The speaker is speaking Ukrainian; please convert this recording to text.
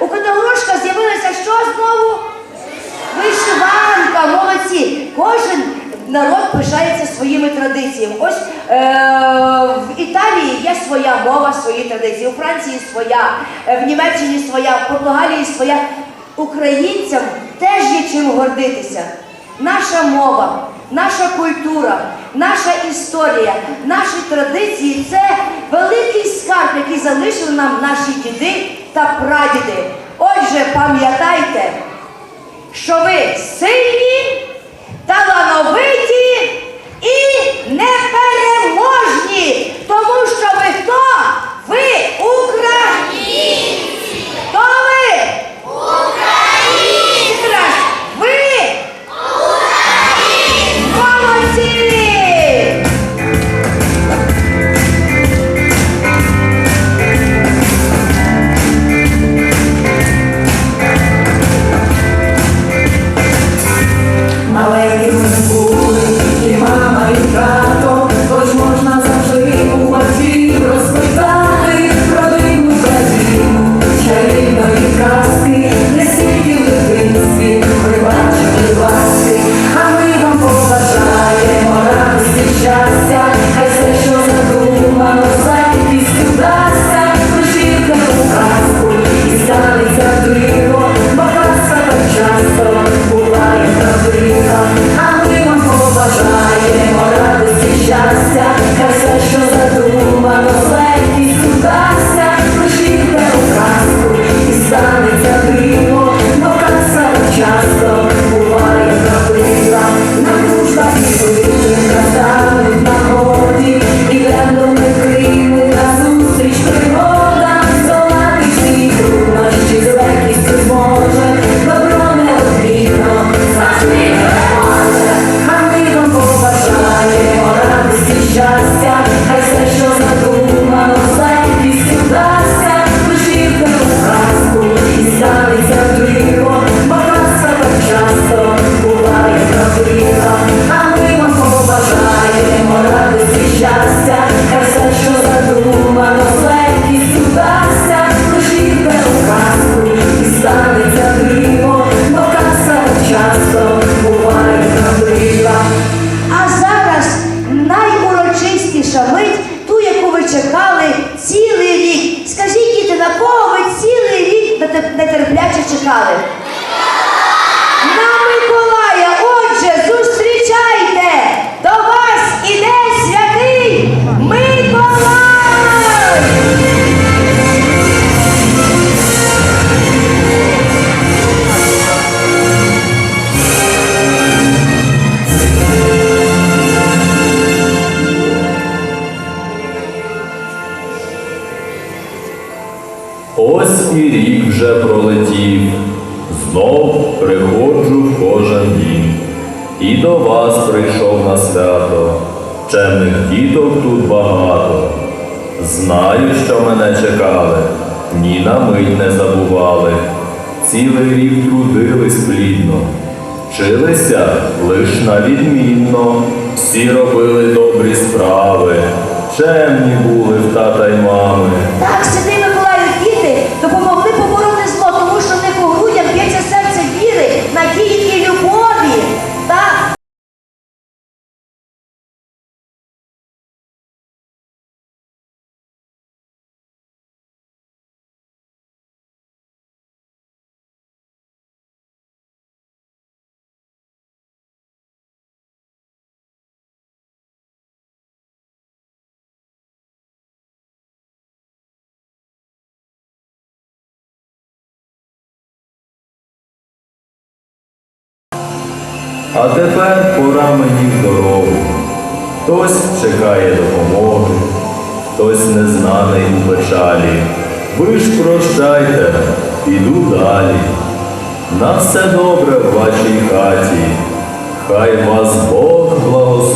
У каталушка з'явилося що знову? Вишиванка, молодці. Кожен народ пишається своїми традиціями. Ось е, в Італії є своя мова, свої традиції, у Франції своя, е, в Німеччині своя, в Португалії своя. Українцям теж є чим гордитися. Наша мова, наша культура, наша історія, наші традиції це великий скарб, який залишили нам наші діди та прадіди. Отже, пам'ятайте, що ви сильні, Valer. Вже пролетів, знов приходжу кожен дім. І до вас прийшов на свято, чемних діток тут багато. Знаю, що мене чекали, ні на мить не забували. Цілий рік трудились плідно, вчилися лиш на відмінно, всі робили добрі справи, чемні були в тата й мами. А тепер пора мені в дорогу. Хтось чекає допомоги, хтось незнаний у печалі. Ви ж прощайте, піду далі. На все добре в вашій хаті. Хай вас Бог благословить